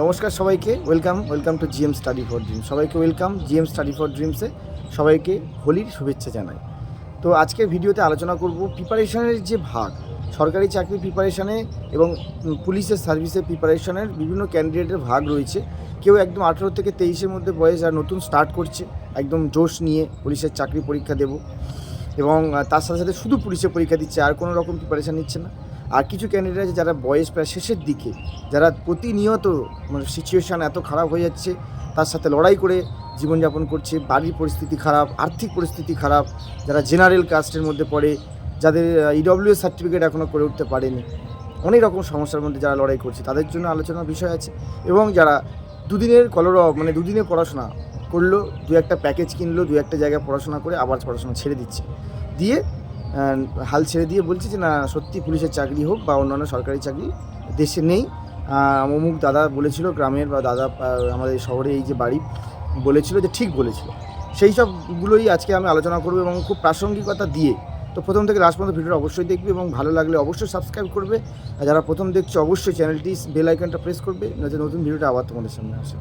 নমস্কার সবাইকে welcome welcome to GM study for dream সবাইকে ওয়েলকাম জিএম স্টাডি ফর ড্রিমসে সবাইকে হোলির শুভেচ্ছা জানাই। তো আজকের ভিডিওতে আলোচনা করব প্রিপারেশনের যে ভাগ, সরকারি চাকরি প্রিপারেশনে এবং পুলিশের সার্ভিসের প্রিপারেশনের বিভিন্ন ক্যান্ডিডেটের ভাগ রয়েছে। কেউ একদম আঠেরো থেকে তেইশের মধ্যে বয়স আর নতুন স্টার্ট করছে, একদম জোশ নিয়ে পুলিশের চাকরি পরীক্ষা দেব। এবং তার সাথে সাথে শুধু পুলিশের পরীক্ষা দিচ্ছে, আর কোনো রকম প্রিপারেশান নিচ্ছে না। আর কিছু ক্যান্ডিডেট আছে যারা বয়স প্রায় শেষের দিকে, যারা প্রতিনিয়ত মানে সিচুয়েশান এত খারাপ হয়ে যাচ্ছে, তার সাথে লড়াই করে জীবনযাপন করছে, বাড়ির পরিস্থিতি খারাপ, আর্থিক পরিস্থিতি খারাপ, যারা জেনারেল কাস্টের মধ্যে পড়ে, যাদের ইডব্লিউ সার্টিফিকেট এখনও করে উঠতে পারেনি। অনেক রকম সমস্যার মধ্যে যারা লড়াই করছে, তাদের জন্য আলোচনার বিষয় আছে। এবং যারা দুদিনের কলর মানে দুদিনে পড়াশোনা করল, দু একটা প্যাকেজ কিনলো, দু একটা জায়গায় পড়াশোনা করে আবার পড়াশোনা ছেড়ে দিচ্ছে। দিয়ে হাল ছেড়ে দিয়ে বলছে যে, না, সত্যি পুলিশের চাকরি হোক বা অন্যান্য সরকারি চাকরি দেশে নেই। অমুক দাদা বলেছিল, গ্রামের বা দাদা আমাদের শহরে এই যে বাড়ি, বলেছিল যে ঠিক বলেছিল। সেই সবগুলোই আজকে আমি আলোচনা করব এবং খুব প্রাসঙ্গিকতা দিয়ে। তো প্রথম থেকে লাস্ট পর্যন্ত ভিডিওটা অবশ্যই দেখবে এবং ভালো লাগলে অবশ্যই সাবস্ক্রাইব করবে। আর যারা প্রথম দেখছে, অবশ্যই চ্যানেলটি বেল আইকনটা প্রেস করবে, যাতে নতুন ভিডিওটা আবার তোমাদের সামনে আসে।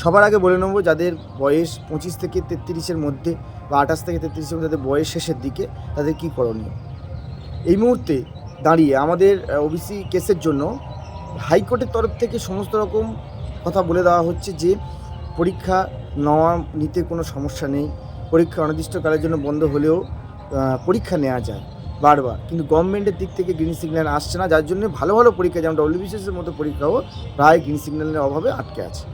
সবার আগে বলে নেব, যাদের বয়স পঁচিশ থেকে তেত্রিশের মধ্যে বা আঠাশ থেকে তেত্রিশ মধ্যে যাদের বয়স শেষের দিকে, তাদের কী করণীয়? এই মুহূর্তে দাঁড়িয়ে আমাদের ওবিসি কেসের জন্য হাইকোর্টের তরফ থেকে সমস্ত রকম কথা বলে দেওয়া হচ্ছে যে, পরীক্ষা নেওয়া নিতে কোনো সমস্যা নেই। পরীক্ষা অনির্দিষ্টকালের জন্য বন্ধ হলেও পরীক্ষা নেওয়া যায়, বারবার। কিন্তু গভর্নমেন্টের দিক থেকে গ্রিন সিগন্যাল আসছে না, যার জন্য ভালো ভালো পরীক্ষা, যেমন ডব্লিউবিসিএসের মতো পরীক্ষাও প্রায় গ্রিন সিগন্যালের অভাবে আটকে আছে।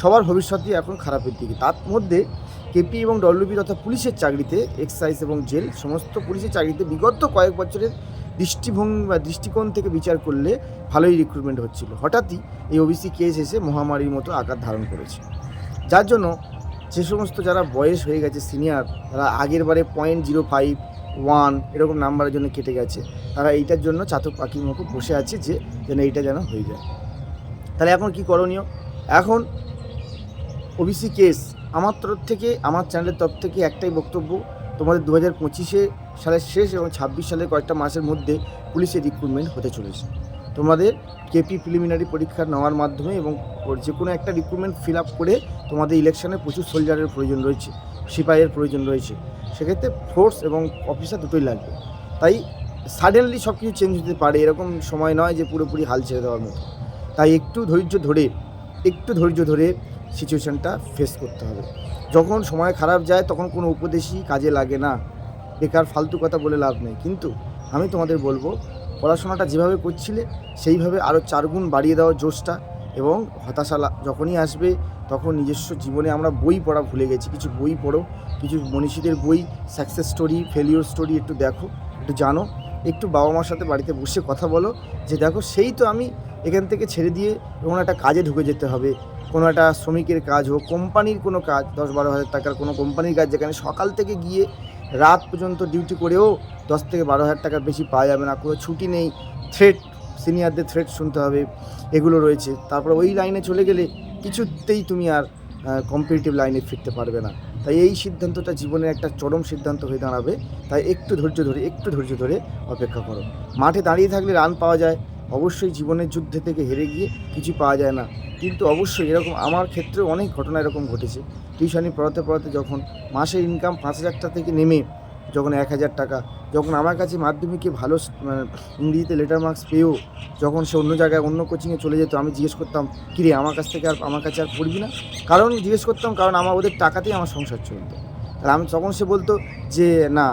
সবার ভবিষ্যৎই এখন খারাপের দিকে। তার মধ্যে কেপি এবং ডব্লিউবি তথা পুলিশের চাকরিতে, এক্সাইজ এবং জেল, সমস্ত পুলিশের চাকরিতে বিগত কয়েক বছরের দৃষ্টিভঙ্গি বা দৃষ্টিকোণ থেকে বিচার করলে ভালোই রিক্রুটমেন্ট হচ্ছিল। হঠাৎই এই ওবিসি কেস এসে মহামারীর মতো আকার ধারণ করেছে। যার জন্য যে সমস্ত যারা বয়স হয়ে গেছে সিনিয়র তারা আগের বারে পয়েন্ট জিরো ফাইভ ওয়ান এরকম নাম্বারের জন্য কেটে গেছে। তারা এইটার জন্য চাতক পাখির মতো বসে আছে যে যেন এইটা যেন হয়ে যায়। তাহলে এখন কি করণীয়? এখন ওবিসি কেস আমার তরফ থেকে, আমার চ্যানেলের তরফ থেকে একটাই বক্তব্য, তোমাদের দু হাজার পঁচিশে সালের শেষ এবং ছাব্বিশ সালের কয়েকটা মাসের মধ্যে পুলিশের রিক্রুটমেন্ট হতে চলেছে। তোমাদের কেপি প্রিলিমিনারি পরীক্ষা নেওয়ার মাধ্যমে এবং যে কোনো একটা রিক্রুটমেন্ট ফিল আপ করে তোমাদের ইলেকশনে প্রচুর সোলজারের প্রয়োজন রয়েছে সিপাহীর প্রয়োজন রয়েছে। সেক্ষেত্রে ফোর্স এবং অফিসার দুটোই লাগবে। তাই সাডেনলি সব কিছু চেঞ্জ হতে পারে, এরকম সময় নয় যে পুরোপুরি হাল ছেড়ে দেওয়ার মতো। তাই একটু ধৈর্য ধরে, একটু ধৈর্য ধরে সিচুয়েশনটা ফেস করতে হবে। যখন সময় খারাপ যায়, তখন কোনো উপদেশই কাজে লাগে না। বেকার ফালতু কথা বলে লাভ নেই। কিন্তু আমি তোমাদের বলব, পড়াশোনাটা যেভাবে করছিলে, সেইভাবে আরও চারগুণ বাড়িয়ে দেওয়া জোশটা এবং হতাশা যখনই আসবে, তখন নিজস্ব জীবনে আমরা বই পড়া ভুলে গেছি। কিছু বই পড়ো, কিছু মনীষীদের বই সাকসেস স্টোরি ফেলিওর স্টোরি একটু দেখো, একটু জানো, একটু বাবা মার সাথে বাড়িতে বসে কথা বলো, যে দেখো সেই তো আমি এখান থেকে ছেড়ে দিয়ে কোনো একটা কাজে ঢুকে যেতে হবে, কোনো একটা শ্রমিকের কাজ হোক, কোম্পানির কোনো কাজ দশ বারো হাজার টাকার কোনো কোম্পানির কাজ যেখানে সকাল থেকে গিয়ে রাত পর্যন্ত ডিউটি করেও দশ থেকে বারো হাজার টাকার বেশি পাওয়া যাবে না, কোনো ছুটি নেই থ্রেট সিনিয়রদের থ্রেট শুনতে হবে, এগুলো রয়েছে। তারপর ওই লাইনে চলে গেলে কিছুতেই তুমি আর কম্পিটিটিভ লাইনে ফিরতে পারবে না। তাই এই সিদ্ধান্তটা জীবনের একটা চরম সিদ্ধান্ত হয়ে দাঁড়াবে। তাই একটু ধৈর্য ধরে, একটু ধৈর্য ধরে অপেক্ষা করো। মাঠে দাঁড়িয়ে থাকলে রান পাওয়া যায় অবশ্যই জীবনের যুদ্ধে থেকে হেরে গিয়ে কিছু পাওয়া যায় না। কিন্তু অবশ্যই এরকম আমার ক্ষেত্রে অনেক ঘটনা এরকম ঘটেছে। টিউশনি পড়াতে পড়াতে যখন মাসের ইনকাম পাঁচ হাজার টাকা থেকে নেমে যখন এক হাজার টাকা, যখন আমার কাছে মাধ্যমিকে ভালো মানে ইংরেজিতে লেটার মার্কস পেয়েও যখন সে অন্য জায়গায় অন্য কোচিংয়ে চলে যেত, আমি জিজ্ঞেস করতাম, কিরে, আমার কাছ থেকে আর আমার কাছে আর পড়বি না? কারণ জিজ্ঞেস করতাম, কারণ আমার ওদের টাকাতেই আমার সংসার চলতো। আর আমি তখন সে বলতো যে, না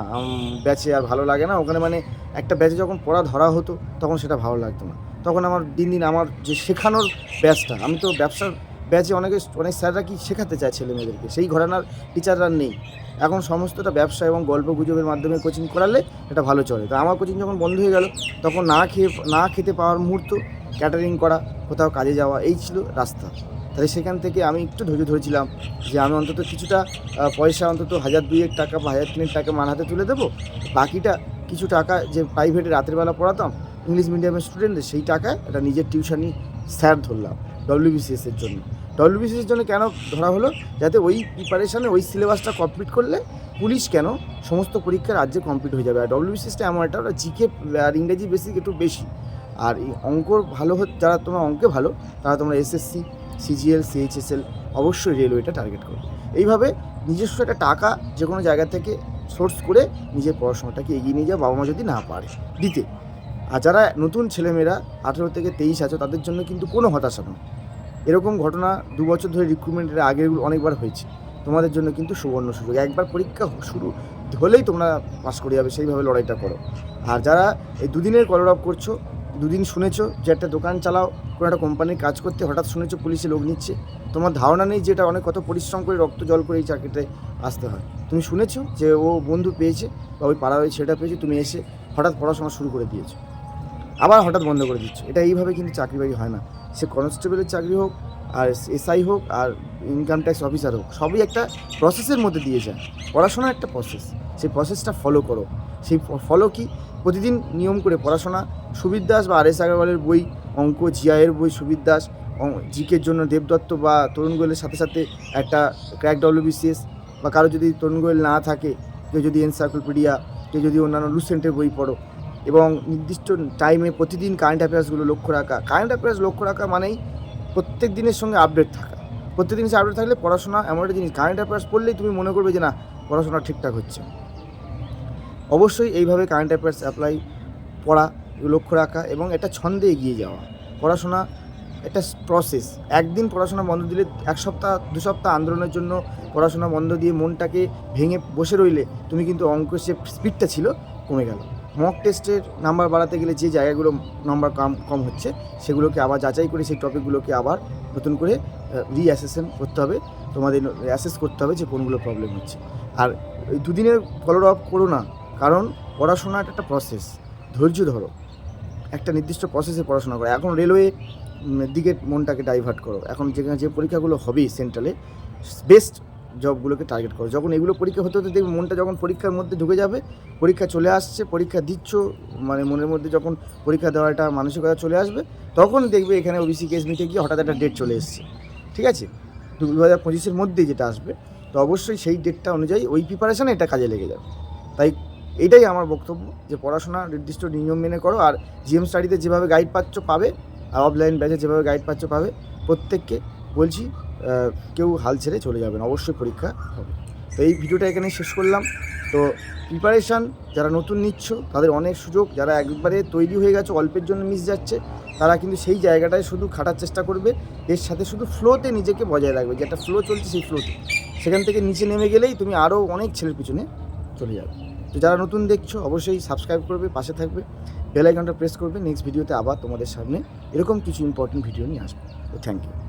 ব্যাচে আর ভালো লাগে না। ওখানে মানে একটা ব্যাচে যখন পড়া ধরা হতো, তখন সেটা ভালো লাগতো না। তখন আমার দিন দিন আমার যে শেখানোর ব্যাচটা, আমি তো ব্যবসার ব্যাচে অনেকে, অনেক স্যাররা কি শেখাতে চায় ছেলে মেয়েদেরকে সেই ঘরানার টিচাররা নেই। এখন সমস্তটা ব্যবসা এবং গল্প গুজবের মাধ্যমে কোচিং করালে এটা ভালো চলে। তো আমার কোচিং যখন বন্ধ হয়ে গেল, তখন না খেয়ে, না খেতে পাওয়ার মুহূর্ত ক্যাটারিং করা, কোথাও কাজে যাওয়া, এই ছিল রাস্তা। তাহলে সেখান থেকে আমি একটু ধৈর্য ধরেছিলাম যে আমি অন্তত কিছুটা পয়সা অন্তত হাজার দুইয়েক টাকা বা হাজার তিনের টাকা মান হাতে তুলে দেবো। বাকিটা কিছু টাকা যে প্রাইভেটে রাতের বেলা পড়াতাম ইংলিশ মিডিয়ামের স্টুডেন্টদের সেই টাকায় একটা নিজের টিউশনি স্যার ধরলাম ডব্লিউবিসিএসের জন্য। ডব্লিউবিসিএসের জন্য কেন ধরা হলো? যাতে ওই প্রিপারেশানে ওই সিলেবাসটা কমপ্লিট করলে পুলিশ কেন সমস্ত পরীক্ষা রাজ্যে কমপ্লিট হয়ে যাবে? আর ডব্লিউবিসিএসটা এমন একটা, ওটা জিকে আর ইংরেজি বেসিক একটু বেশি। আর এই অঙ্ক ভালো যারা তোমার অঙ্কে ভালো, তারা তোমরা এসএসসি সিজিএল, সিএইচএসএল অবশ্যই রেলওয়েটা টার্গেট করবে। এইভাবে নিজস্ব একটা টাকা যে কোনো জায়গা থেকে সোর্স করে নিজের পড়াশোনাটাকে এগিয়ে নিয়ে যাও বাবা মা যদি না পারে। দিতে আর যারা নতুন ছেলেমেয়েরা আঠেরো থেকে তেইশ আছো, তাদের জন্য কিন্তু কোনো হতাশা নয়। এরকম ঘটনা দু বছর ধরে রিক্রুটমেন্টের আগের অনেকবার হয়েছে। তোমাদের জন্য কিন্তু সুবর্ণ সুযোগ। একবার পরীক্ষা শুরু হলেই তোমরা পাস করে যাবে, সেইভাবে লড়াইটা করো। আর যারা এই দুদিনের কলরব করছ দুদিন শুনেছো যে একটা দোকান চালাও, কোনো একটা কোম্পানির কাজ করতে হঠাৎ শুনেছো পুলিশে লোক নিচ্ছে। তোমার ধারণা নেই যে এটা অনেক কত পরিশ্রম করে রক্ত জল করে এই চাকরিটায় আসতে হয়। তুমি শুনেছো যে ও বন্ধু পেয়েছে বা ওই পাড়া ওই ছেলেটা পেয়েছে, তুমি এসে হঠাৎ পড়াশোনা শুরু করে দিয়েছ। আবার হঠাৎ বন্ধ করে দিচ্ছ। এটা এইভাবে কিন্তু চাকরি বাকরি হয় না। সে কনস্টেবলের চাকরি হোক আর এসআই হোক আর ইনকাম ট্যাক্স অফিসার হোক, সবই একটা প্রসেসের মধ্যে দিয়ে যায়। পড়াশোনার একটা প্রসেস সেই প্রসেসটা ফলো করো। সেই ফলো কি? প্রতিদিন নিয়ম করে পড়াশোনা। সুবির দাস বা আর এস আগরওয়ালের বই, অঙ্ক, জিআইয়ের বই, সুবির দাস জিকের জন্য দেবদত্ত বা তরুণ গোয়েলের সাথে সাথে একটা ক্র্যাক ডব্লিউবিসিএস বা কারও যদি তরুণ গোয়েল না থাকে, কেউ যদি এনসাইক্লোপিডিয়া কেউ যদি অন্যান্য লুসেন্টের বই পড়ো এবং নির্দিষ্ট টাইমে প্রতিদিন কারেন্ট অ্যাফেয়ার্সগুলো লক্ষ্য রাখা। কারেন্ট অ্যাফেয়ার্স লক্ষ্য রাখা মানেই প্রত্যেক দিনের সঙ্গে আপডেট থাকা। প্রত্যেক দিনের আপডেট থাকলে পড়াশোনা এমন একটা জিনিস কারেন্ট অ্যাফেয়ার্স পড়লেই তুমি মনে করবে যে না, পড়াশোনা ঠিকঠাক হচ্ছে। অবশ্যই এইভাবে কারেন্ট অ্যাফেয়ার্স অ্যাপ্লাই পড়া, লক্ষ্য রাখা এবং এটা ছন্দে এগিয়ে যাওয়া। পড়াশোনা একটা প্রসেস একদিন পড়াশোনা বন্ধ দিলে এক সপ্তাহ, দু সপ্তাহ আন্দোলনের জন্য পড়াশোনা বন্ধ দিয়ে মনটাকে ভেঙে বসে রইলে, তুমি কিন্তু অঙ্কের যে স্পিডটা ছিল, কমে গেল। মক টেস্টের নাম্বার বাড়াতে গেলে যে জায়গাগুলো নাম্বার কম কম হচ্ছে, সেগুলোকে আবার যাচাই করে সেই টপিকগুলোকে আবার নতুন করে রিঅ্যাসেশন করতে হবে। তোমাদের অ্যাসেস করতে হবে যে কোনগুলো প্রবলেম হচ্ছে। আর ওই দুদিনের ফলো আপ করো না, কারণ পড়াশোনা একটা প্রসেস ধৈর্য ধরো। একটা নির্দিষ্ট প্রসেসে পড়াশোনা করো। এখন রেলওয়ে দিকে মনটাকে ডাইভার্ট করো। এখন যেখানে যে পরীক্ষাগুলো হবে সেন্ট্রালে বেস্ট জবগুলোকে টার্গেট করো। যখন এগুলো পরীক্ষা হতে হতে দেখবে মনটা যখন পরীক্ষার মধ্যে ঢুকে যাবে, পরীক্ষা চলে আসছে, পরীক্ষা দিচ্ছ মানে মনের মধ্যে যখন পরীক্ষা দেওয়ার একটা মানসিকতা চলে আসবে, তখন দেখবে এখানে ওবিসি কেস মিটে গিয়ে হঠাৎ একটা ডেট চলে এসছে। ঠিক আছে? দু হাজার পঁচিশের মধ্যেই যেটা আসবে, তো অবশ্যই সেই ডেটটা অনুযায়ী ওই প্রিপারেশানে এটা কাজে লেগে যাবে। তাই এটাই আমার বক্তব্য, যে পড়াশোনা নির্দিষ্ট নিয়ম মেনে করো আর জিএম স্টাডিতে যেভাবে গাইড পাচ্ছ পাবে, আর অফলাইন ব্যাচে যেভাবে গাইড পাচ্ছ পাবে, প্রত্যেককে বলছি কেউ হাল ছেড়ে চলে যাবেন, অবশ্যই পরীক্ষা হবে। তো এই ভিডিওটা এখানে শেষ করলাম। তো প্রিপারেশান যারা নতুন নিচ্ছ, তাদের অনেক সুযোগ, যারা একবারে তৈরি হয়ে গেছে, অল্পের জন্য মিস যাচ্ছে, তারা কিন্তু সেই জায়গাটায় শুধু খাটার চেষ্টা করবে। এর সাথে শুধু ফ্লোতে নিজেকে বজায় রাখবে, যে একটা ফ্লো চলছে সেই ফ্লোতে সেখান থেকে নিচে নেমে গেলেই তুমি আরও অনেক ছেলের পিছনে চলে যাবে। তো যারা নতুন দেখছ, অবশ্যই সাবস্ক্রাইব করবে, পাশে থাকবে বেল আইকনটা প্রেস করবে। নেক্সট ভিডিওতে আবার তোমাদের সামনে এরকম কিছু ইম্পর্টেন্ট ভিডিও নিয়ে আসবে। তো থ্যাংক ইউ